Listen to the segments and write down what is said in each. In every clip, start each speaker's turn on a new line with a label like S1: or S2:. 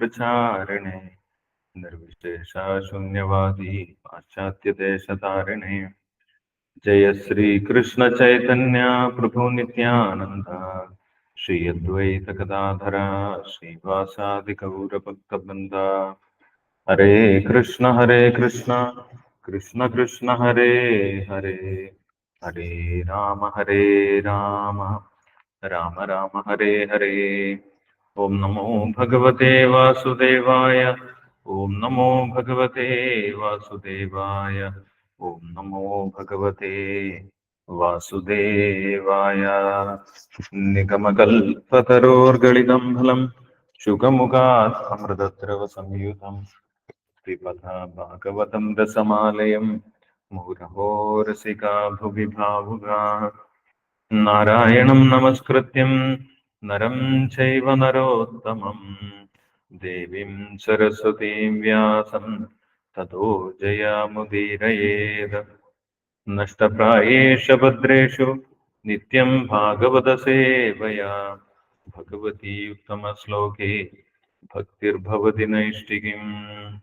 S1: प्रचारिणे निर्विशेषशून्यवादी पाश्चात्यदेशतारिणे जय श्रीकृष्ण चैतन्य, प्रभु नित्यानन्द। श्री श्रीवासादि गौरभक्तवृन्द हरे कृष्ण हरे कृष्ण कृष्ण कृष्ण, हरे हरे। हरे राम हरे राम। राम राम, हरे हरे। ഓം നമോ ഭഗവതേ വാസുദേവായ ഓം നമോ ഭഗവതേ വാസുദേവായ ഓം നമോ ഭഗവതേ വാസുദേവായ. നിഗമകൽപതരോർഗളിതം ഫലം ശുഖമുഖാത് അമൃതദ്രവ സംയുതം ശ്രീപഥ ഭാഗവതം രസമാലയം മുരഹോരസികാ ഭുവി നാരായണം നമസ്കൃത്യം. नरं चैव नरोत्तमं देवीं सरस्वतीं व्यासं, ततो जयामुदीरयेत् नष्टप्रायेष भद्रेषु नित्यं भागवतसेवया भगवती उत्तमश्लोके, भक्तिर्भवति नैष्टिकीम्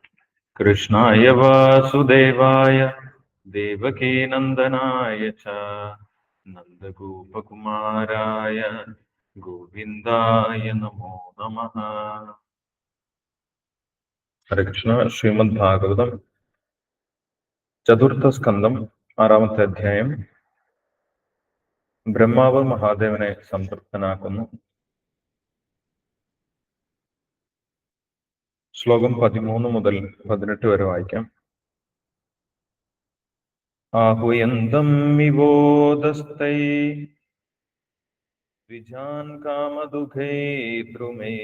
S1: कृष्णाय वासुदेवाय, देवकीनन्दनाय च। नन्दगोपकुमाराय ഗോവിന്ദായ നമോ നമ. ഹരകൃഷ്ണ ശ്രീമദ് ഭാഗവതം ചതുർത്ഥ സ്കന്ധം ആറാമത്തെ അധ്യായം. ബ്രഹ്മാവ് മഹാദേവനെ സംതൃപ്തനാക്കുന്നു. ശ്ലോകം പതിമൂന്ന് മുതൽ പതിനെട്ട് വരെ വായിക്കാം. ആഹുയന്തം വിവോദസ്തൈ द्विजान् कामदुघैर्द्रुमे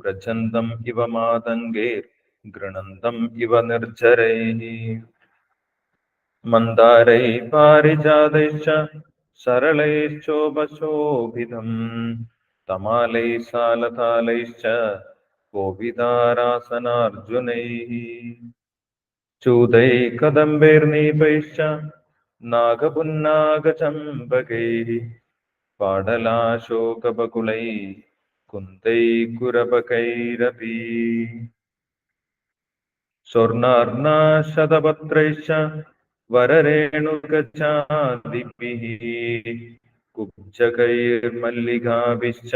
S1: व्रजन्तम् इव मातङ्गैर्गृणन्तम् इव निर्झरैः मन्दारैः पारिजातैश्च सरलैश्चोपशोभितम् तमालैः सालतालैश्च कोविदारासनार्जुनैः चूदैः कदम्बैर्नीपैश्च नागपुन्नागचम्बकैः പാടലാശോകപകുളൈ കുന്തൈകുരപകൈരപി സ്വർണാർണാശതപത്രൈശ്ച വരരേണുകചാദിഭിः കുബ്ജകൈർമല്ലികാഭിശ്ച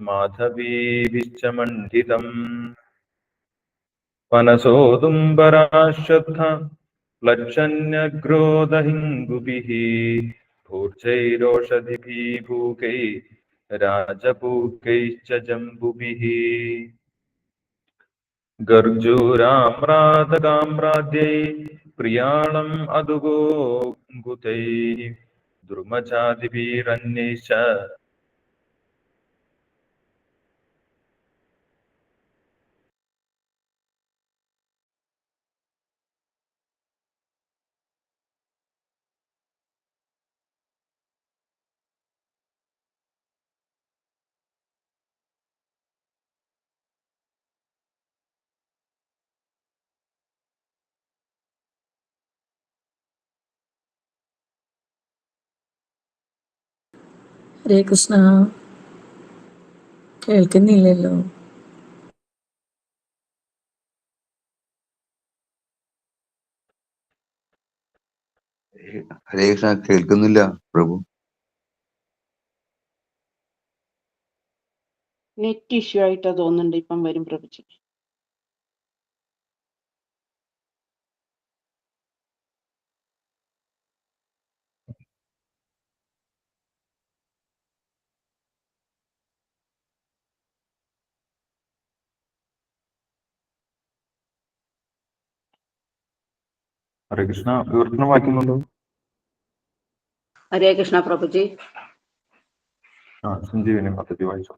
S1: മാധവീഭിശ്ച മണ്ഡിതം. മനസോദുംബരാശ്വത്ഥ ലക്ഷന്യഗ്രോദഹിംഗുഭിः भूर्जैरोषधिभिः भूकै राजपूकैश्च जम्बुभिः। गर्जूराम्रातकाम्राद्यै प्रियाणम् अदुगोङ्गुतैः द्रुमचादिभिरन्यैश्च
S2: ഹരേ കൃഷ്ണ. കേൾക്കുന്നില്ലല്ലോ.
S3: ഹരേ കൃഷ്ണ കേൾക്കുന്നില്ല പ്രഭു.
S4: നെറ്റ് ഇഷ്യൂ ആയിട്ടാ തോന്നുന്നുണ്ട് ഇപ്പം വരും പ്രഭുജി.
S1: ഹരേ കൃഷ്ണ വിവർത്തനം വായിക്കുന്നുണ്ടോ?
S5: ഹരേ കൃഷ്ണ പ്രഭുജി.
S1: ആ സഞ്ജീവിനി പദ്ധതി വായിച്ചു.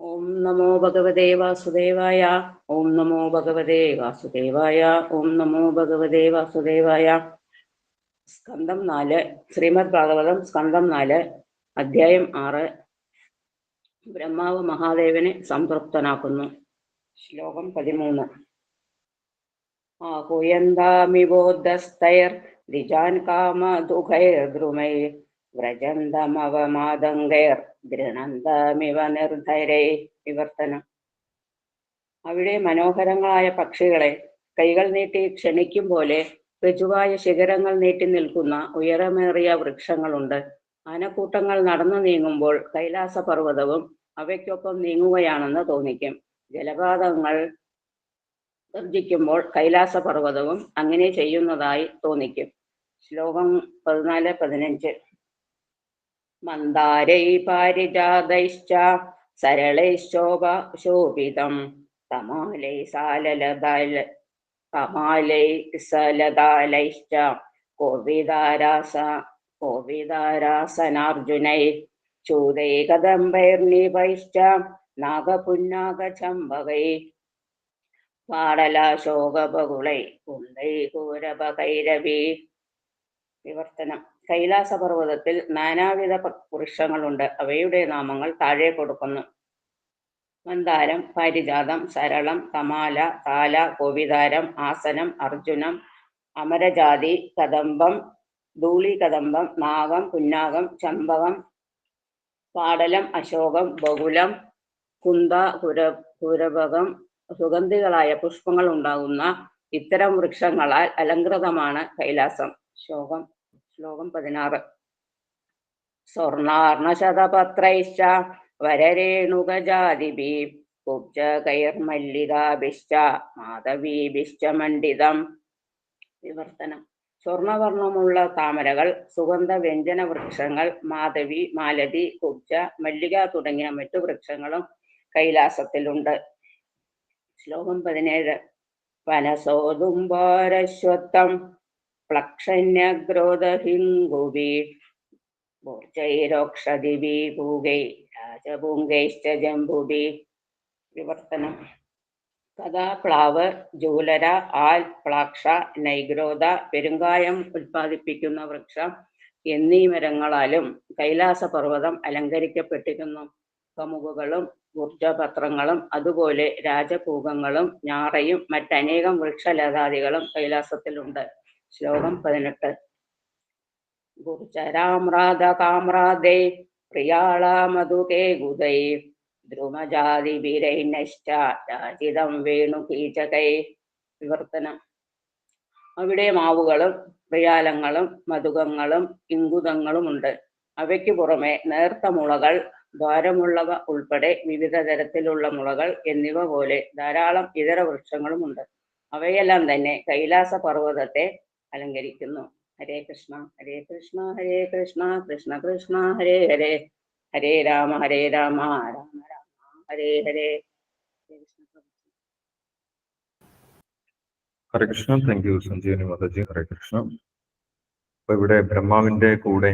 S5: ഓം നമോ ഭഗവതേ വാസുദേവായ ഓം നമോ ഭഗവതേ വാസുദേവായ ഓം നമോ ഭഗവതേ വാസുദേവായ. സ്കന്ധം നാല് ശ്രീമദ് ഭാഗവതം സ്കന്ധം നാല് അധ്യായം ആറ്. ബ്രഹ്മാവ് മഹാദേവനെ സംതൃപ്തനാക്കുന്നു. ശ്ലോകം പതിമൂന്ന്. ആഹുയന്താമിവോദ്ധസ്തൈർ ദ്വിജാൻ വ്രജന്തമവമാതങ്കൈർ ഗൃണന്തമിവ നിർധരൈ വിവർത്തനം. അവിടെ മനോഹരങ്ങളായ പക്ഷികളെ കൈകൾ നീട്ടി ക്ഷണിക്കും പോലെ ഋജുവായ ശിഖരങ്ങൾ നീട്ടി നിൽക്കുന്ന ഉയരമേറിയ വൃക്ഷങ്ങളുണ്ട്. ആനക്കൂട്ടങ്ങൾ നടന്നു നീങ്ങുമ്പോൾ കൈലാസ പർവതവും അവയ്ക്കൊപ്പം നീങ്ങുകയാണെന്ന് തോന്നിക്കും. ജലപാതങ്ങൾ ഗർജിക്കുമ്പോൾ കൈലാസ പർവതവും അങ്ങനെ ചെയ്യുന്നതായി തോന്നിക്കും. ശ്ലോകം പതിനാല് പതിനഞ്ച്. മന്ദാരൈ പാരിജാതൈശ്ച സരളൈശോഭ ശോഭിതം. തമാലൈ സാലലതാല കമാലൈ സലതാലൈശ്ച. കോവിദാരാസ കോവിദാരാസനാർജുനൈ. ചൂതൈ കദംബൈർനിപൈശ്ച നാഗപുന്നാഗചമ്പകൈ പാടലാശോകബകുളൈ കുന്തൈ കൂരഭൈരവി വിവർത്തനം. കൈലാസ പർവതത്തിൽ നാനാവിധ വൃക്ഷങ്ങളുണ്ട് അവയുടെ നാമങ്ങൾ താഴെ കൊടുക്കുന്നു. മന്ദാരം പാരിജാതം സരളം തമാല താല കോവിതാരം ആസനം അർജുനം അമരജാതി കദംബം ധൂളി കദംബം നാഗം പുന്നാഗം ചമ്പകം പാടലം അശോകം ബകുലം കുന്ത കുര കുരഭകം സുഗന്ധികളായ പുഷ്പങ്ങൾ ഉണ്ടാകുന്ന ഇത്തരം വൃക്ഷങ്ങളാൽ അലങ്കൃതമാണ് കൈലാസം. ശ്ലോകം ശ്ലോകം പതിനാറ്. സ്വർണാർണശതപത്രൈശ്ച വരരേണുകജാതിഭി കുബ്ജകൈർമല്ലികാഭിശ്ച മാധവീഭിശ്ച മണ്ഡിതം. വിവർത്തനം. സ്വർണവർണമുള്ള താമരകൾ സുഗന്ധ വ്യഞ്ജന വൃക്ഷങ്ങൾ മാധവി മാലതി കുബ്ജ മല്ലിക തുടങ്ങിയ മറ്റു വൃക്ഷങ്ങളും കൈലാസത്തിലുണ്ട്. ശ്ലോകം പതിനേഴ്. വനസോതുംബോരശ്വത്ഥം പ്ലക്ഷന്യഗ്രോധഹിംഗുബി ൂർജൈരോക്ഷദിവി ഭൂഗൈ രാജഭൂങ്കൈശ്ച ജംബുബി വിവർത്തനം. കഥാ പ്ലാവ് ജൂലര ആൽ പ്ലാക്ഷ നൈഗ്രോധ പെരുങ്കായം ഉൽപ്പാദിപ്പിക്കുന്ന വൃക്ഷം എന്നീ മരങ്ങളാലും കൈലാസ പർവതം അലങ്കരിക്കപ്പെട്ടിരുന്നു. കമുകുകളും ഊർജപത്രങ്ങളും അതുപോലെ രാജപൂകങ്ങളും ഞാറയും മറ്റനേകം വൃക്ഷലതാദികളും കൈലാസത്തിലുണ്ട്. ശ്ലോകം പതിനെട്ട്. ഗുർജരാമ്രാധ കാമ്രാദേ പ്രിയാള മധുകേ ഗുദൈ ദ്രുമജാതിഭിരൈനശ്ച രാജിതം വേണു കീചകൈ. വിവർത്തനം. അവിടെ മാവുകളും പ്രിയാലങ്ങളും മധുകങ്ങളും ഇങ്കുതങ്ങളും ഉണ്ട് അവയ്ക്ക് പുറമെ നേർത്ത മുളകൾ ദ്വാരമുള്ളവ ഉൾപ്പെടെ വിവിധ തരത്തിലുള്ള മുളകൾ എന്നിവ പോലെ ധാരാളം ഇതര വൃക്ഷങ്ങളുമുണ്ട്. അവയെല്ലാം തന്നെ കൈലാസ പർവതത്തെ അലങ്കരിക്കുന്നു. ഹരേ കൃഷ്ണ ഹരേ കൃഷ്ണ ഹരേ കൃഷ്ണ കൃഷ്ണ കൃഷ്ണ ഹരേ ഹരേ. ഹരേ രാമ ഹരേ രാമ രാമ രാമ ഹരേ ഹരേ. Hare Krishna
S1: thank you Sanjeevani Mataji. ഹരേ കൃഷ്ണ. അപ്പൊ ഇവിടെ ബ്രഹ്മാവിന്റെ കൂടെ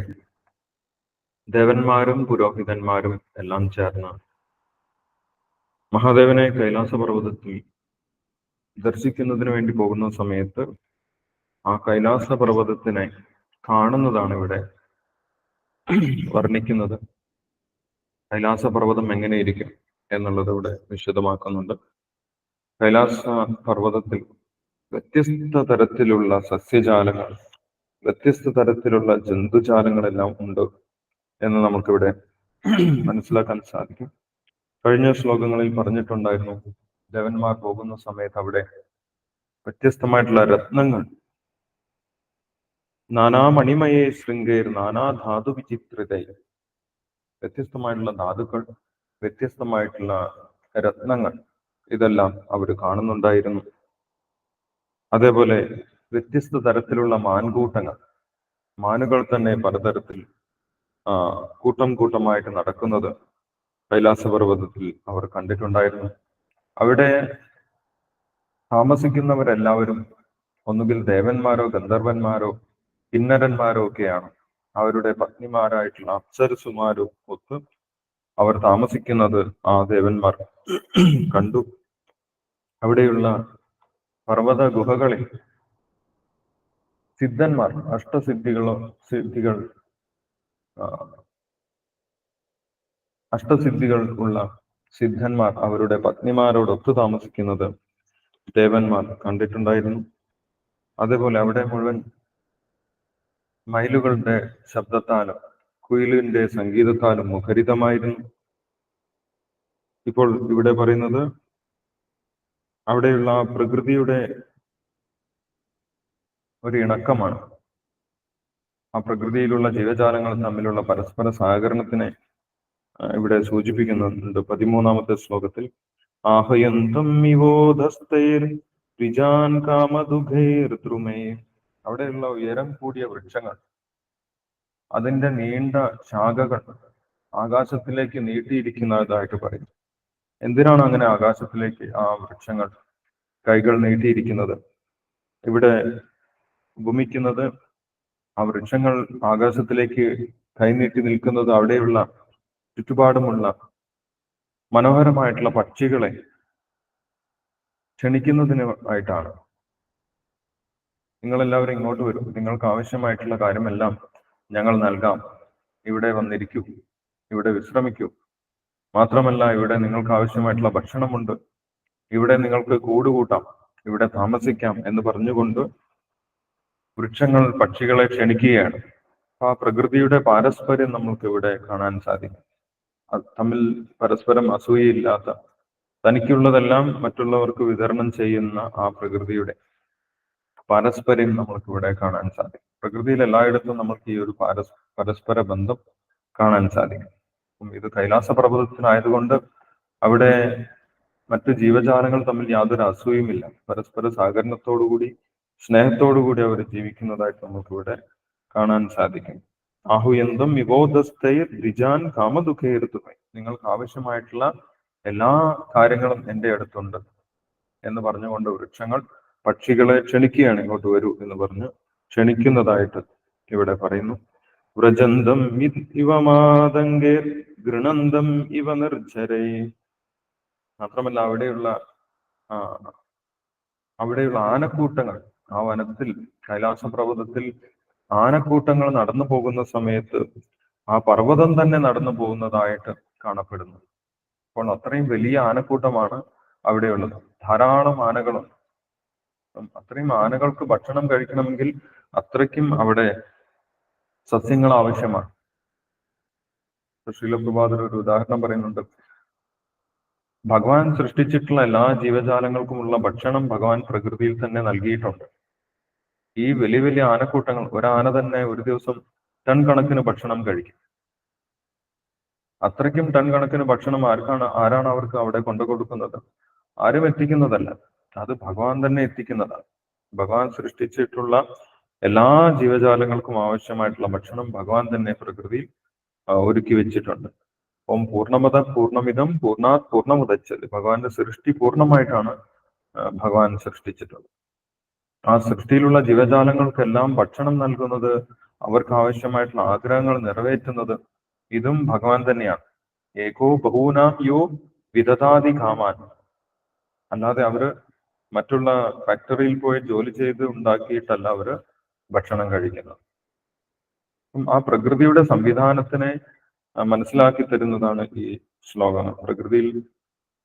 S1: ദേവന്മാരും പുരോഹിതന്മാരും എല്ലാം ചേർന്ന് മഹാദേവനെ കൈലാസ പർവതത്തിൽ ദർശിക്കുന്നതിന് വേണ്ടി പോകുന്ന സമയത്ത് ആ കൈലാസ പർവതത്തിനെ കാണുന്നതാണ് ഇവിടെ വർണിക്കുന്നത്. കൈലാസ പർവതം എങ്ങനെയിരിക്കും എന്നുള്ളത് ഇവിടെ വിശദമാക്കുന്നുണ്ട്. കൈലാസ പർവതത്തിൽ വ്യത്യസ്ത തരത്തിലുള്ള സസ്യജാലങ്ങൾ വ്യത്യസ്ത തരത്തിലുള്ള ജന്തുജാലങ്ങളെല്ലാം ഉണ്ട്. എന്ന് നമുക്കിവിടെ മനസ്സിലാക്കാൻ സാധിക്കും. കഴിഞ്ഞ ശ്ലോകങ്ങളിൽ പറഞ്ഞിട്ടുണ്ടായിരുന്നു ദേവന്മാർ പോകുന്ന സമയത്ത് അവിടെ വ്യത്യസ്തമായിട്ടുള്ള രത്നങ്ങൾ നാനാ മണിമയെ ശൃംഗേർ നാനാ ധാതു വിചിത്രതൈ വ്യത്യസ്തമായിട്ടുള്ള ധാതുക്കൾ വ്യത്യസ്തമായിട്ടുള്ള രത്നങ്ങൾ ഇതെല്ലാം അവർ കാണുന്നുണ്ടായിരുന്നു. അതേപോലെ വ്യത്യസ്ത തരത്തിലുള്ള മാൻകൂട്ടങ്ങൾ മാനുകൾ തന്നെ പലതരത്തിൽ കൂട്ടം കൂട്ടമായിട്ട് നടക്കുന്നത് കൈലാസപർവതത്തിൽ അവർ കണ്ടിട്ടുണ്ടായിരുന്നു. അവിടെ താമസിക്കുന്നവരെല്ലാവരും ഒന്നുകിൽ ദേവന്മാരോ ഗന്ധർവന്മാരോ കിന്നരന്മാരോ ഒക്കെയാണ്. അവരുടെ പത്നിമാരായിട്ടുള്ള അപ്സരസുമാരും ഒത്ത് അവർ താമസിക്കുന്നത് ആ ദേവന്മാർ കണ്ടു. അവിടെയുള്ള പർവത ഗുഹകളിൽ സിദ്ധന്മാർ അഷ്ടസിദ്ധികളോ സിദ്ധികൾ അഷ്ടസിദ്ധികൾ ഉള്ള സിദ്ധന്മാർ അവരുടെ പത്നിമാരോടൊത്തു താമസിക്കുന്നത് ദേവന്മാർ കണ്ടിട്ടുണ്ടായിരുന്നു. അതേപോലെ അവിടെ മുഴുവൻ മയിലുകളുടെ ശബ്ദത്താലും കുയിലിന്റെ സംഗീതത്താലും മുഖരിതമായിരുന്നു. ഇപ്പോൾ ഇവിടെ പറയുന്നത് അവിടെയുള്ള പ്രകൃതിയുടെ ഒരു ഇണക്കമാണ്. ആ പ്രകൃതിയിലുള്ള ജീവജാലങ്ങൾ തമ്മിലുള്ള പരസ്പര സഹകരണത്തിനെ ഇവിടെ സൂചിപ്പിക്കുന്നുണ്ട്. പതിമൂന്നാമത്തെ ശ്ലോകത്തിൽ ആഹയന്തം ഇവോധസ്തൈർ ത്രിജാൻ കാമദുഃഖൈർ ദ്രുമേ. അവിടെയുള്ള ഉയരം കൂടിയ വൃക്ഷങ്ങൾ അതിന്റെ നീണ്ട ശാഖകൾ ആകാശത്തിലേക്ക് നീട്ടിയിരിക്കുന്നതായിട്ട് പറയും എന്തിനാണ് അങ്ങനെ ആകാശത്തിലേക്ക് ആ വൃക്ഷങ്ങൾ കൈകൾ നീട്ടിയിരിക്കുന്നത്? ഇവിടെ ഉപമിക്കുന്നത് ആ വൃക്ഷങ്ങൾ ആകാശത്തിലേക്ക് കൈനീട്ടി നിൽക്കുന്നത് അവിടെയുള്ള ചുറ്റുപാടുമുള്ള മനോഹരമായിട്ടുള്ള പക്ഷികളെ ക്ഷണിക്കുന്നതിന് ആയിട്ടാണ്. നിങ്ങൾ എല്ലാവരും ഇങ്ങോട്ട് വരും. നിങ്ങൾക്ക് ആവശ്യമായിട്ടുള്ള കാര്യമെല്ലാം ഞങ്ങൾ നൽകാം. ഇവിടെ വന്നിരിക്കൂ. ഇവിടെ വിശ്രമിക്കൂ. മാത്രമല്ല ഇവിടെ നിങ്ങൾക്ക് ആവശ്യമായിട്ടുള്ള ഭക്ഷണമുണ്ട്. ഇവിടെ നിങ്ങൾക്ക് കൂടുകൂട്ടാം. ഇവിടെ താമസിക്കാം എന്ന് പറഞ്ഞുകൊണ്ട് വൃക്ഷങ്ങൾ പക്ഷികളെ ക്ഷണിക്കുകയാണ്. ആ പ്രകൃതിയുടെ പാരസ്പര്യം നമ്മൾക്ക് ഇവിടെ കാണാൻ സാധിക്കും. തമ്മിൽ പരസ്പരം അസൂയയില്ലാത്ത തനിക്കുള്ളതെല്ലാം മറ്റുള്ളവർക്ക് വിതരണം ചെയ്യുന്ന ആ പ്രകൃതിയുടെ പാരസ്പര്യം നമ്മൾക്ക് ഇവിടെ കാണാൻ സാധിക്കും. പ്രകൃതിയിൽ എല്ലായിടത്തും നമുക്ക് ഈ ഒരു പാരസ് പരസ്പര ബന്ധം കാണാൻ സാധിക്കും. ഇത് കൈലാസ പർവതത്തിനായതുകൊണ്ട് അവിടെ മറ്റു ജീവജാലങ്ങൾ തമ്മിൽ യാതൊരു അസൂയുമില്ല. പരസ്പര സഹകരണത്തോടുകൂടി സ്നേഹത്തോടുകൂടി അവർ ജീവിക്കുന്നതായിട്ട് നമുക്കിവിടെ കാണാൻ സാധിക്കും. ആഹുയന്തം വിബോധസ്ഥൈർ ദ്വിജാൻ കാമദുഃഖേർത്തുമേ നിങ്ങൾക്ക് ആവശ്യമായിട്ടുള്ള എല്ലാ കാര്യങ്ങളും എന്റെ അടുത്തുണ്ട് എന്ന് പറഞ്ഞുകൊണ്ട് വൃക്ഷങ്ങൾ പക്ഷികളെ ക്ഷണിക്കുകയാണ് ഇങ്ങോട്ട് വരൂ എന്ന് പറഞ്ഞ് ക്ഷണിക്കുന്നതായിട്ട് ഇവിടെ പറയുന്നു. വ്രജന്തം ഇവ മാതങ്കേർ ഗൃണന്തം ഇവ നിർജരേ. മാത്രമല്ല അവിടെയുള്ള ആ അവിടെയുള്ള ആനക്കൂട്ടങ്ങൾ ആ വനത്തിൽ കൈലാസ പർവതത്തിൽ ആനക്കൂട്ടങ്ങൾ നടന്നു പോകുന്ന സമയത്ത് ആ പർവതം തന്നെ നടന്നു പോകുന്നതായിട്ട് കാണപ്പെടുന്നു. അപ്പോൾ അത്രയും വലിയ ആനക്കൂട്ടമാണ് അവിടെയുള്ളത്. ധാരാളം ആനകളുണ്ട് അത്രയും ആനകൾക്ക് ഭക്ഷണം കഴിക്കണമെങ്കിൽ അത്രയ്ക്കും അവിടെ സസ്യങ്ങൾ ആവശ്യമാണ്. ശ്രീലപ്രഭാതർ ഒരു ഉദാഹരണം പറയുന്നുണ്ട്. ഭഗവാൻ സൃഷ്ടിച്ചിട്ടുള്ള എല്ലാ ജീവജാലങ്ങൾക്കുമുള്ള ഭക്ഷണം ഭഗവാൻ പ്രകൃതിയിൽ തന്നെ നൽകിയിട്ടുണ്ട്. ഈ വലിയ വലിയ ആനക്കൂട്ടങ്ങൾ ഒരാന തന്നെ ഒരു ദിവസം ടൺ കണക്കിന് ഭക്ഷണം കഴിക്കും. അത്രയ്ക്കും ടൺ കണക്കിന് ഭക്ഷണം ആർക്കാണ് ആരാണ് അവർക്ക് അവിടെ കൊണ്ടു കൊടുക്കുന്നത്? ആരും എത്തിക്കുന്നതല്ല. അത് ഭഗവാൻ തന്നെ എത്തിക്കുന്നതാണ്. ഭഗവാൻ സൃഷ്ടിച്ചിട്ടുള്ള എല്ലാ ജീവജാലങ്ങൾക്കും ആവശ്യമായിട്ടുള്ള ഭക്ഷണം ഭഗവാൻ തന്നെ പ്രകൃതിയിൽ ഒരുക്കി വെച്ചിട്ടുണ്ട്. ഓം പൂർണമത പൂർണമിതം പൂർണാത് പൂർണമുദച്ചത് ഭഗവാന്റെ സൃഷ്ടി പൂർണമായിട്ടാണ് ഭഗവാൻ സൃഷ്ടിച്ചിട്ടുള്ളത്. ആ സൃഷ്ടിയിലുള്ള ജീവജാലങ്ങൾക്കെല്ലാം ഭക്ഷണം നൽകുന്നത് അവർക്ക് ആവശ്യമായിട്ടുള്ള ആഗ്രഹങ്ങൾ നിറവേറ്റുന്നത് ഇതും ഭഗവാൻ തന്നെയാണ്. ഏകോ ബഹൂനാം യോ വിദതാതി കാമാൻ അല്ലാതെ അവർ മറ്റുള്ള ഫാക്ടറിയിൽ പോയി ജോലി ചെയ്ത് ഉണ്ടാക്കിയിട്ടല്ല അവർ ഭക്ഷണം കഴിക്കുന്നത്. ആ പ്രകൃതിയുടെ സംവിധാനത്തിനെ മനസ്സിലാക്കി തരുന്നതാണ് ഈ ശ്ലോകങ്ങൾ പ്രകൃതിയിൽ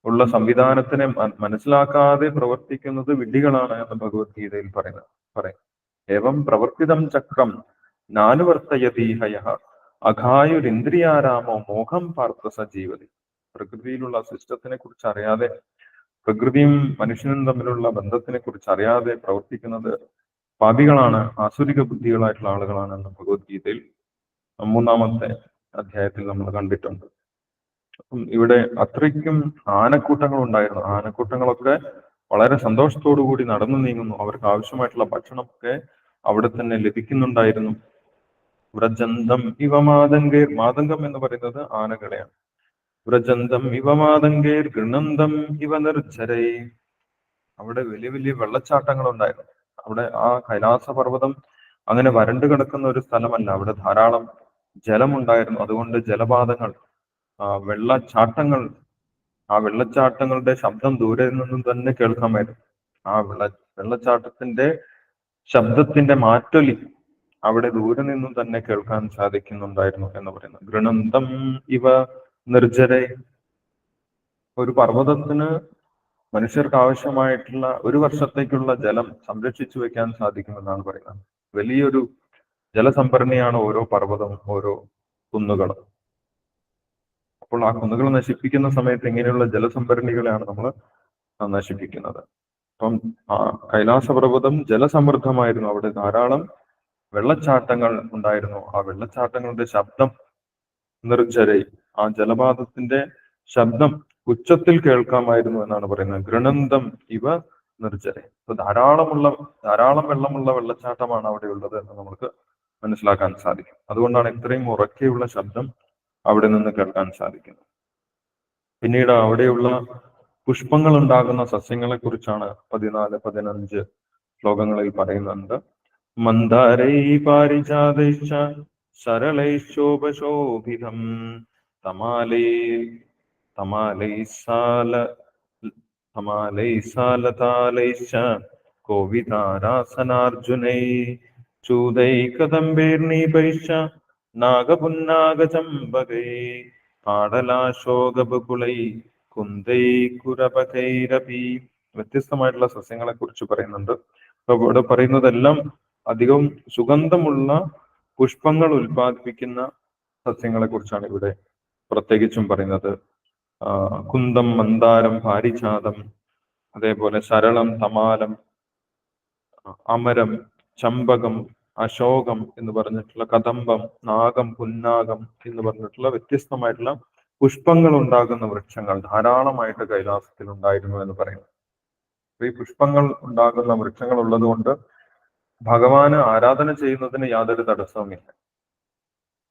S1: ഉള്ള സംവിധാനത്തിനെ മനസ്സിലാക്കാതെ പ്രവർത്തിക്കുന്നത് വിഡ്ഢികളാണ് എന്ന് ഭഗവത്ഗീതയിൽ പറയുന്നത് പറയും. ഏവം പ്രവർത്തിതം ചക്രം നാനുവർത്തയതീഹയ അഘായുരിന്ദ്രിയാരാമോ മോഹം പാർത്ഥ സജീവതി. പ്രകൃതിയിലുള്ള സിസ്റ്റത്തിനെ കുറിച്ച് അറിയാതെ പ്രകൃതിയും മനുഷ്യനും തമ്മിലുള്ള ബന്ധത്തിനെ കുറിച്ച് അറിയാതെ പ്രവർത്തിക്കുന്നത് പാപികളാണ് ആസുരിക ബുദ്ധികളായിട്ടുള്ള ആളുകളാണ് എന്ന് ഭഗവത്ഗീതയിൽ മൂന്നാമത്തെ അധ്യായത്തിൽ നമ്മൾ കണ്ടിട്ടുണ്ട്. ഇവിടെ അത്രയ്ക്കും ആനക്കൂട്ടങ്ങൾ ഉണ്ടായിരുന്നു. ആനക്കൂട്ടങ്ങളൊക്കെ വളരെ സന്തോഷത്തോടു കൂടി നടന്നു നീങ്ങുന്നു. അവർക്ക് ആവശ്യമായിട്ടുള്ള ഭക്ഷണമൊക്കെ അവിടെ തന്നെ ലഭിക്കുന്നുണ്ടായിരുന്നു. വ്രജന്തം ഇവ മാതങ്കേർ മാതങ്കം എന്ന് പറയുന്നത് ആനകളെയാണ്. വ്രജന്തം ഇവ മാതങ്കേർ ഗൃണന്തം ഇവ നിർജരൈ അവിടെ വലിയ വലിയ വെള്ളച്ചാട്ടങ്ങൾ ഉണ്ടായിരുന്നു. അവിടെ ആ കൈലാസ പർവതം അങ്ങനെ വരണ്ടു കിടക്കുന്ന ഒരു സ്ഥലമല്ല. അവിടെ ധാരാളം ജലമുണ്ടായിരുന്നു. അതുകൊണ്ട് ജലപാതങ്ങൾ വെള്ളച്ചാട്ടങ്ങൾ ആ വെള്ളച്ചാട്ടങ്ങളുടെ ശബ്ദം ദൂരെ നിന്നും തന്നെ കേൾക്കാമായിരുന്നു ആ വെള്ള വെള്ളച്ചാട്ടത്തിന്റെ ശബ്ദത്തിന്റെ മാറ്റൊലി അവിടെ ദൂരെ നിന്നും തന്നെ കേൾക്കാൻ സാധിക്കുന്നുണ്ടായിരുന്നു എന്ന് പറയുന്നു ഗൃണന്തം ഇവ നിർജരെ ഒരു പർവതത്തിന് മനുഷ്യർക്ക് ആവശ്യമായിട്ടുള്ള ഒരു വർഷത്തേക്കുള്ള ജലം സംരക്ഷിച്ചു വെക്കാൻ സാധിക്കുമെന്നാണ് പറയുന്നത്. വലിയൊരു ജലസംഭരണിയാണ് ഓരോ പർവതവും ഓരോ കുന്നുകളും. അപ്പോൾ ആ കുന്നുകൾ നശിപ്പിക്കുന്ന സമയത്ത് ഇങ്ങനെയുള്ള ജലസംഭരണികളെയാണ് നമ്മൾ നശിപ്പിക്കുന്നത്. അപ്പം ആ കൈലാസപർവതം ജലസമൃദ്ധമായിരുന്നു. അവിടെ ധാരാളം വെള്ളച്ചാട്ടങ്ങൾ ഉണ്ടായിരുന്നു. ആ വെള്ളച്ചാട്ടങ്ങളുടെ ശബ്ദം നിർജരയിൽ ആ ജലപാതത്തിന്റെ ശബ്ദം ഉച്ചത്തിൽ കേൾക്കാമായിരുന്നു എന്നാണ് പറയുന്നത്. ഗൃണന്തം ഇവ നിർജര. അപ്പൊ ധാരാളമുള്ള ധാരാളം വെള്ളമുള്ള വെള്ളച്ചാട്ടമാണ് അവിടെ ഉള്ളത് എന്ന് നമുക്ക് മനസ്സിലാക്കാൻ സാധിക്കും. അതുകൊണ്ടാണ് ഇത്രയും ഉറക്കെയുള്ള ശബ്ദം അവിടെ നിന്ന് കേൾക്കാൻ സാധിക്കുന്നു. പിന്നീട് അവിടെയുള്ള പുഷ്പങ്ങൾ ഉണ്ടാകുന്ന സസ്യങ്ങളെ കുറിച്ചാണ് പതിനാല് പതിനഞ്ച് ശ്ലോകങ്ങളിൽ പറയുന്നുണ്ട്. മന്ദാരൈ പാരിജാതൈശ്ച സരളൈശോഭശോഭിതം തമാലൈ തമാലൈസാല തമാലൈസാലതാലൈശ്ച കോവിതാരാസനാർജുനൈ ചൂതൈകദംബൈർണീപൈശ്ച നാഗപുന്നാഗചമ്പകൈ പാടലാശോകുളൈ കുന്തൈ കുരപകൈരപി വ്യത്യസ്തമായിട്ടുള്ള സസ്യങ്ങളെ കുറിച്ച് പറയുന്നുണ്ട്. അപ്പൊ ഇവിടെ പറയുന്നതെല്ലാം അധികം സുഗന്ധമുള്ള പുഷ്പങ്ങൾ ഉൽപ്പാദിപ്പിക്കുന്ന സസ്യങ്ങളെ കുറിച്ചാണ് ഇവിടെ പ്രത്യേകിച്ചും പറയുന്നത്. കുന്തം മന്ദാരം പാരിജാതം അതേപോലെ സരളം തമാലം അമരം ചമ്പകം അശോകം എന്ന് പറഞ്ഞിട്ടുള്ള കദംബം നാഗം പുന്നാഗം എന്ന് പറഞ്ഞിട്ടുള്ള വ്യത്യസ്തമായിട്ടുള്ള പുഷ്പങ്ങൾ ഉണ്ടാകുന്ന വൃക്ഷങ്ങൾ ധാരാളമായിട്ട് കൈലാസത്തിൽ ഉണ്ടായിരുന്നു എന്ന് പറയുന്നു. ഈ പുഷ്പങ്ങൾ ഉണ്ടാകുന്ന വൃക്ഷങ്ങൾ ഉള്ളത് കൊണ്ട് ഭഗവാന് ആരാധന ചെയ്യുന്നതിന് യാതൊരു തടസ്സവുമില്ല.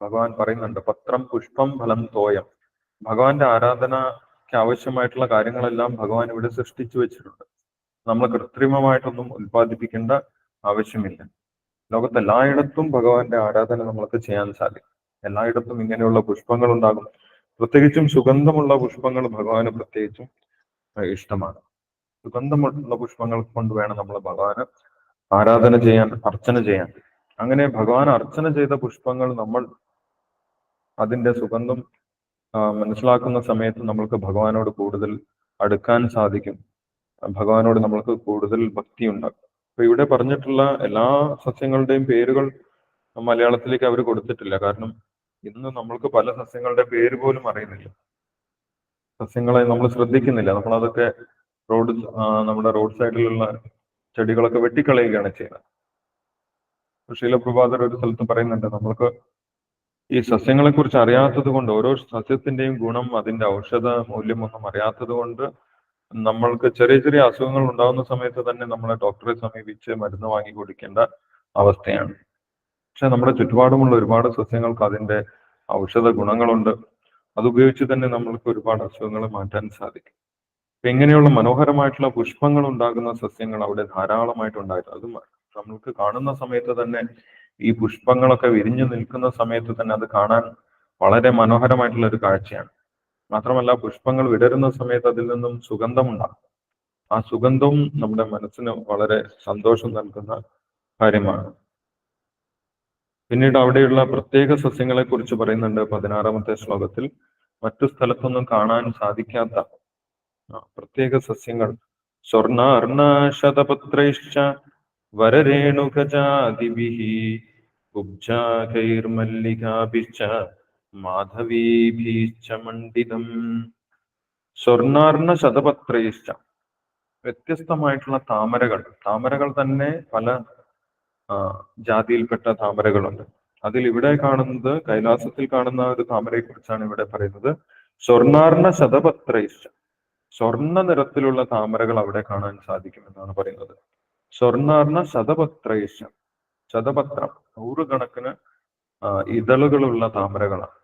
S1: ഭഗവാൻ പറയുന്നുണ്ട് പത്രം പുഷ്പം ഫലം തോയം. ഭഗവാന്റെ ആരാധനയ്ക്ക് ആവശ്യമായിട്ടുള്ള കാര്യങ്ങളെല്ലാം ഭഗവാൻ ഇവിടെ സൃഷ്ടിച്ചു വെച്ചിട്ടുണ്ട്. നമ്മൾ കൃത്രിമമായിട്ടൊന്നും ഉൽപ്പാദിപ്പിക്കേണ്ട ആവശ്യമില്ല. ലോകത്ത് എല്ലായിടത്തും ഭഗവാന്റെ ആരാധന നമ്മൾക്ക് ചെയ്യാൻ സാധിക്കും. എല്ലായിടത്തും ഇങ്ങനെയുള്ള പുഷ്പങ്ങൾ ഉണ്ടാകും പ്രത്യേകിച്ചും സുഗന്ധമുള്ള പുഷ്പങ്ങൾ ഭഗവാന് പ്രത്യേകിച്ചും ഇഷ്ടമാണ്. സുഗന്ധമുള്ള പുഷ്പങ്ങൾ കൊണ്ട് വേണം നമ്മൾ ഭഗവാന് ആരാധന ചെയ്യാൻ അർച്ചന ചെയ്യാൻ. അങ്ങനെ ഭഗവാൻ അർച്ചന ചെയ്ത പുഷ്പങ്ങൾ നമ്മൾ അതിന്റെ സുഗന്ധം മനസ്സിലാക്കുന്ന സമയത്ത് നമ്മൾക്ക് ഭഗവാനോട് കൂടുതൽ അടുക്കാൻ സാധിക്കും. ഭഗവാനോട് നമ്മൾക്ക് കൂടുതൽ ഭക്തി ഉണ്ടാകും അപ്പൊ ഇവിടെ പറഞ്ഞിട്ടുള്ള എല്ലാ സസ്യങ്ങളുടെയും പേരുകൾ മലയാളത്തിലേക്ക് അവർ കൊടുത്തിട്ടില്ല. കാരണം ഇന്ന് നമ്മൾക്ക് പല സസ്യങ്ങളുടെ പേര് പോലും അറിയുന്നില്ല. സസ്യങ്ങളെ നമ്മൾ ശ്രദ്ധിക്കുന്നില്ല. നമ്മൾ അതൊക്കെ റോഡ് നമ്മുടെ റോഡ് സൈഡിലുള്ള ചെടികളൊക്കെ വെട്ടിക്കളയുകയാണ് ചെയ്യുന്നത്. ശീലപ്രഭാതർ ഒരു സ്ഥലത്ത് പറയുന്നുണ്ട് നമ്മൾക്ക് ഈ സസ്യങ്ങളെ കുറിച്ച് അറിയാത്തത് കൊണ്ട് ഓരോ സസ്യത്തിന്റെയും ഗുണം അതിന്റെ ഔഷധ മൂല്യം ഒന്നും അറിയാത്തത് കൊണ്ട് നമ്മൾക്ക് ചെറിയ ചെറിയ അസുഖങ്ങൾ ഉണ്ടാകുന്ന സമയത്ത് തന്നെ നമ്മളെ ഡോക്ടറെ സമീപിച്ച് മരുന്ന് വാങ്ങി കുടിക്കേണ്ട അവസ്ഥയാണ്. പക്ഷെ നമ്മുടെ ചുറ്റുപാടുമുള്ള ഒരുപാട് സസ്യങ്ങൾക്ക് അതിന്റെ ഔഷധ ഗുണങ്ങളുണ്ട്. അതുപയോഗിച്ച് തന്നെ നമ്മൾക്ക് ഒരുപാട് അസുഖങ്ങൾ മാറ്റാൻ സാധിക്കും. അപ്പൊ ഇങ്ങനെയുള്ള മനോഹരമായിട്ടുള്ള പുഷ്പങ്ങൾ ഉണ്ടാകുന്ന സസ്യങ്ങൾ അവിടെ ധാരാളമായിട്ടുണ്ടായിരുന്നു അത് നമ്മൾക്ക് കാണുന്ന സമയത്ത് തന്നെ ഈ പുഷ്പങ്ങളൊക്കെ വിരിഞ്ഞു നിൽക്കുന്ന സമയത്ത് തന്നെ അത് കാണാൻ വളരെ മനോഹരമായിട്ടുള്ള ഒരു കാഴ്ചയാണ്. മാത്രമല്ല പുഷ്പങ്ങൾ വിടരുന്ന സമയത്ത് അതിൽ നിന്നും സുഗന്ധമുണ്ടാകും. ആ സുഗന്ധവും നമ്മുടെ മനസ്സിന് വളരെ സന്തോഷം നൽകുന്ന കാര്യമാണ്. പിന്നീട് അവിടെയുള്ള പ്രത്യേക സസ്യങ്ങളെ കുറിച്ച് പറയുന്നുണ്ട് പതിനാറാമത്തെ ശ്ലോകത്തിൽ. മറ്റു സ്ഥലത്തൊന്നും കാണാൻ സാധിക്കാത്ത പ്രത്യേക സസ്യങ്ങൾ. സ്വർണ അർണ ശതപത്രൈശ്ച വരരേണുകജാതിഭിഹി കുബ്ജാകൈർമല്ലികാഭിശ്ച മാധവീഭിശ്ച മണ്ഡിതം. സ്വർണാർണ ശതപത്രയിശ്ച വ്യത്യസ്തമായിട്ടുള്ള താമരകൾ. താമരകൾ തന്നെ പല ജാതിയിൽപ്പെട്ട താമരകളുണ്ട്. അതിൽ ഇവിടെ കാണുന്നത് കൈലാസത്തിൽ കാണുന്ന ഒരു താമരയെ കുറിച്ചാണ് ഇവിടെ പറയുന്നത്. സ്വർണാർണ ശതപത്രയിശ്ച സ്വർണ നിറത്തിലുള്ള താമരകൾ അവിടെ കാണാൻ സാധിക്കും എന്നാണ് പറയുന്നത്. സ്വർണാർണ ശതപത്രൈശ്ച. ശതപത്രം. നൂറുകണക്കിന് ഇതളുകളുള്ള താമരകളാണ്.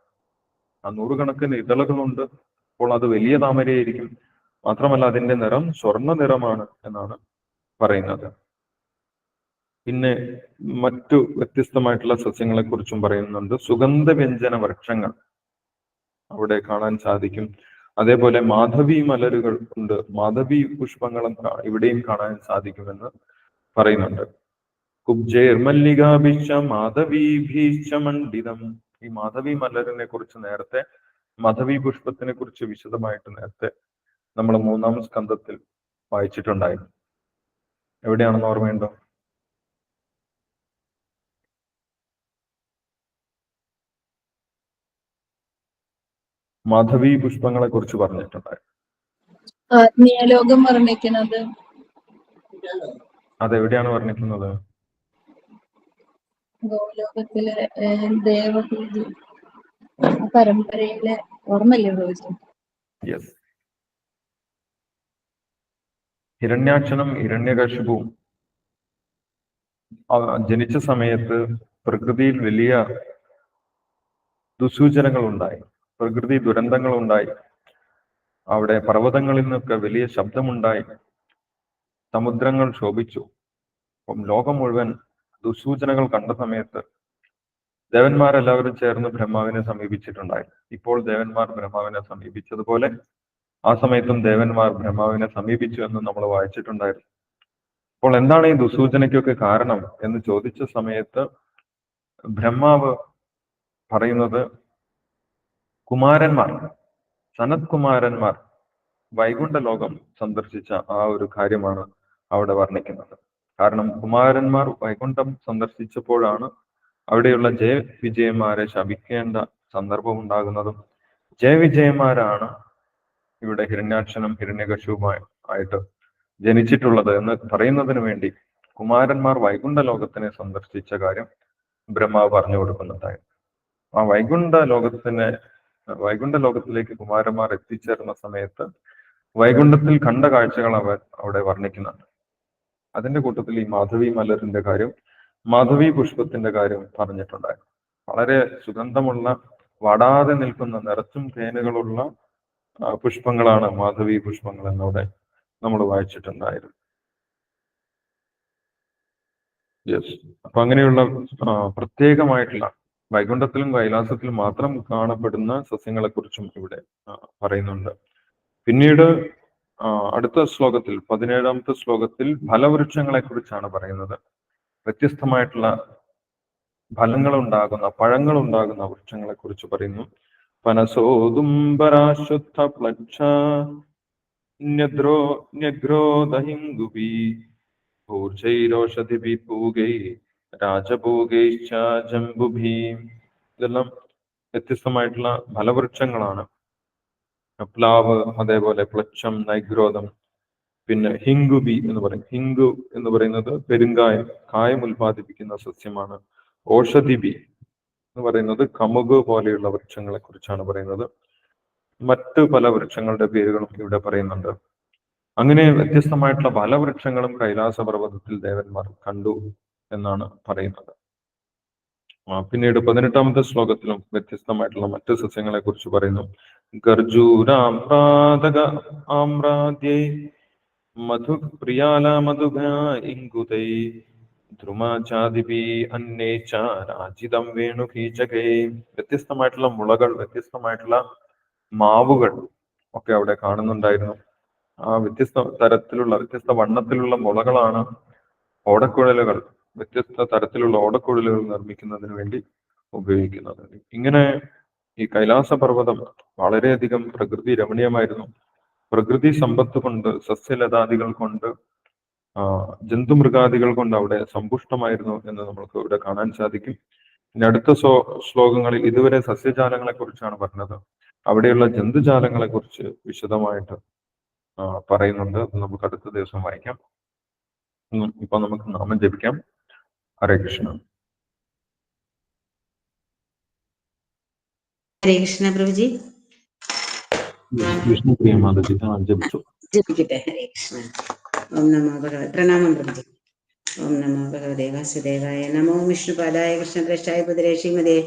S1: ആ നൂറുകണക്കിന് ഇതളുകളുണ്ട്. അപ്പോൾ അത് വലിയ താമരയായിരിക്കും. മാത്രമല്ല അതിന്റെ നിറം സ്വർണ നിറമാണ് എന്നാണ് പറയുന്നത്. പിന്നെ മറ്റു വ്യത്യസ്തമായിട്ടുള്ള സസ്യങ്ങളെ കുറിച്ചും പറയുന്നുണ്ട്. സുഗന്ധവ്യഞ്ജന വൃക്ഷങ്ങൾ അവിടെ കാണാൻ സാധിക്കും. അതേപോലെ മാധവി മലരുകൾ ഉണ്ട്. മാധവി പുഷ്പങ്ങളും ഇവിടെയും കാണാൻ സാധിക്കുമെന്ന് പറയുന്നുണ്ട്. കുബ്ജേർമല്ലികാഭിഷ മാധവീഭീഷ മണ്ഡിതം. ഈ മാധവി മലരിനെ കുറിച്ച് നേരത്തെ മാധവി പുഷ്പത്തിനെ കുറിച്ച് വിശദമായിട്ട് നേരത്തെ നമ്മൾ മൂന്നാം സ്കന്ധത്തിൽ വായിച്ചിട്ടുണ്ടായിരുന്നു. എവിടെയാണെന്ന് ഓർമ്മയുണ്ടോ? മാധവി പുഷ്പങ്ങളെ കുറിച്ച് പറഞ്ഞിട്ടുണ്ടായിരുന്നു.
S2: ആത്മീയ ലോകം വർണിക്കുന്നത്.
S1: അതെവിടെയാണ് വർണിക്കുന്നത്?
S2: ഗോലോകത്തിലെ ദേവപൂജ പരമ്പരയിലെ ഓർമ്മയില്ലേ പ്രവചനം
S1: യെസ് ഹിരണ്യാക്ഷനും ഹിരണ്യകശിപുവും ജനിച്ച സമയത്ത് പ്രകൃതിയിൽ വലിയ ദുസൂചനകൾ ഉണ്ടായി പ്രകൃതി ദുരന്തങ്ങൾ ഉണ്ടായി അവിടെ പർവതങ്ങളിൽ നിന്നൊക്കെ വലിയ ശബ്ദമുണ്ടായി സമുദ്രങ്ങൾ ശോഭിച്ചു. അപ്പം ലോകം മുഴുവൻ ദുസൂചനകൾ കണ്ട സമയത്ത് ദേവന്മാരെല്ലാവരും ചേർന്ന് ബ്രഹ്മാവിനെ സമീപിച്ചിട്ടുണ്ടായി ഇപ്പോൾ ദേവന്മാർ ബ്രഹ്മാവിനെ സമീപിച്ചതുപോലെ ആ സമയത്തും ദേവന്മാർ ബ്രഹ്മാവിനെ സമീപിച്ചു എന്ന് നമ്മൾ വായിച്ചിട്ടുണ്ടായിരുന്നു. അപ്പോൾ എന്താണ് ഈ ദുസൂചനയ്ക്കൊക്കെ കാരണം എന്ന് ചോദിച്ച സമയത്ത് ബ്രഹ്മാവ് പറയുന്നത് കുമാരന്മാർ സനത് കുമാരന്മാർ വൈകുണ്ഠ ലോകം സന്ദർശിച്ച ആ ഒരു കാര്യമാണ് അവിടെ വർണിക്കുന്നത്. കാരണം കുമാരന്മാർ വൈകുണ്ഠം സന്ദർശിച്ചപ്പോഴാണ് അവിടെയുള്ള ജയ വിജയന്മാരെ ശപിക്കേണ്ട സന്ദർഭം ഉണ്ടാകുന്നതും ജയവിജയന്മാരാണ് ഇവിടെ ഹിരണ്യാക്ഷനും ഹിരണ്യകശുവുമായി ആയിട്ട് ജനിച്ചിട്ടുള്ളത് എന്ന് പറയുന്നതിന് വേണ്ടി കുമാരന്മാർ വൈകുണ്ഠ ലോകത്തിനെ സന്ദർശിച്ച കാര്യം ബ്രഹ്മാവ് പറഞ്ഞു കൊടുക്കുന്നുണ്ടായിരുന്നു ആ വൈകുണ്ഠ ലോകത്തിനെ വൈകുണ്ഠ ലോകത്തിലേക്ക് കുമാരന്മാർ എത്തിച്ചേർന്ന സമയത്ത് വൈകുണ്ഠത്തിൽ കണ്ട കാഴ്ചകൾ അവർ അവിടെ വർണിക്കുന്നുണ്ട്. അതിന്റെ കൂട്ടത്തിൽ ഈ മാധവി മലറിന്റെ കാര്യം മാധവി പുഷ്പത്തിന്റെ കാര്യം പറഞ്ഞിട്ടുണ്ടായിരുന്നു. വളരെ സുഗന്ധമുള്ള വടാതെ നിൽക്കുന്ന നിറച്ചും തേനുകളുള്ള പുഷ്പങ്ങളാണ് മാധവി പുഷ്പങ്ങൾ എന്നവിടെ നമ്മൾ വായിച്ചിട്ടുണ്ടായിരുന്നു. യെസ് അപ്പൊ അങ്ങനെയുള്ള പ്രത്യേകമായിട്ടുള്ള വൈകുണ്ഠത്തിലും കൈലാസത്തിലും മാത്രം കാണപ്പെടുന്ന സസ്യങ്ങളെ കുറിച്ചും ഇവിടെ പറയുന്നുണ്ട്. പിന്നീട് അടുത്ത ശ്ലോകത്തിൽ പതിനേഴാമത്തെ ശ്ലോകത്തിൽ ഫലവൃക്ഷങ്ങളെ കുറിച്ചാണ് പറയുന്നത്. വ്യത്യസ്തമായിട്ടുള്ള ഫലങ്ങൾ ഉണ്ടാകുന്ന പഴങ്ങൾ ഉണ്ടാകുന്ന വൃക്ഷങ്ങളെ കുറിച്ച് പറയുന്നു പനസോദുംബരാശുദ്ധ പ്ലക്ഷ ന്യദ്രോ ഊർജൈരോഷധിഭി പൂഗൈ രാജഭൂഗൈശ്ച ജംബുഭി. ഇതെല്ലാം വ്യത്യസ്തമായിട്ടുള്ള ഫലവൃക്ഷങ്ങളാണ്. പ്ലാവ് അതേപോലെ പ്ലക്ഷം നൈഗ്രോധം പിന്നെ ഹിംഗുബി എന്ന് പറയും. ഹിങ്കു എന്ന് പറയുന്നത് പെരുങ്കായം കായം ഉൽപ്പാദിപ്പിക്കുന്ന സസ്യമാണ്. ഓഷധിബി എന്ന് പറയുന്നത് കമുക് പോലെയുള്ള വൃക്ഷങ്ങളെ കുറിച്ചാണ് പറയുന്നത്. മറ്റു പല വൃക്ഷങ്ങളുടെ പേരുകളും ഇവിടെ പറയുന്നുണ്ട്. അങ്ങനെ വ്യത്യസ്തമായിട്ടുള്ള പല വൃക്ഷങ്ങളും കൈലാസ പർവതത്തിൽ ദേവന്മാർ കണ്ടു എന്നാണ് പറയുന്നത്. പിന്നീട് പതിനെട്ടാമത്തെ ശ്ലോകത്തിലും വ്യത്യസ്തമായിട്ടുള്ള മറ്റു സസ്യങ്ങളെ കുറിച്ച് പറയുന്നു ഗർജൂരാമ്രാതക ആമ്രാദ്യൈ മധു വ്യത്യസ്തമായിട്ടുള്ള മുളകൾ വ്യത്യസ്തമായിട്ടുള്ള മാവുകൾ ഒക്കെ അവിടെ കാണുന്നുണ്ടായിരുന്നു. ആ വ്യത്യസ്ത തരത്തിലുള്ള വ്യത്യസ്ത വണ്ണത്തിലുള്ള മുളകളാണ് ഓടക്കുഴലുകൾ. വ്യത്യസ്ത തരത്തിലുള്ള ഓടക്കുഴലുകൾ നിർമ്മിക്കുന്നതിന് വേണ്ടി ഉപയോഗിക്കുന്നത്. ഇങ്ങനെ ഈ കൈലാസ പർവതം വളരെയധികം പ്രകൃതി രമണീയമായിരുന്നു. പ്രകൃതി സമ്പത്ത് കൊണ്ട് സസ്യലതാദികൾ കൊണ്ട് ജന്തുമൃഗാദികൾ കൊണ്ട് അവിടെ സമ്പുഷ്ടമായിരുന്നു എന്ന് നമുക്ക് ഇവിടെ കാണാൻ സാധിക്കും. ഇനി അടുത്ത ശ്ലോ ശ്ലോകങ്ങളിൽ ഇതുവരെ സസ്യജാലങ്ങളെ കുറിച്ചാണ് പറഞ്ഞത്. അവിടെയുള്ള ജന്തുജാലങ്ങളെ കുറിച്ച് വിശദമായിട്ട് പറയുന്നുണ്ട്. നമുക്ക് അടുത്ത ദിവസം വായിക്കാം. ഇപ്പൊ നമുക്ക് നാമം ജപിക്കാം. ഹരേ കൃഷ്ണ.
S6: ഹരേ കൃഷ്ണ പ്രഭുജി.
S1: വിഷ്ണു പ്രിയ മാതാജി ജപിച്ചു.
S6: ജപിക്കട്ടെ. ഹരേ കൃഷ്ണ. ഓം നമോ ഭഗവത് പ്രണാമം പ്രഭുജി. ഓം നമോ ഭഗവതേ വാസുദേവായ നമോ വിഷ്ണുപാദായ കൃഷ്ണപ്രേഷ്ഠായ ശ്രീമതേ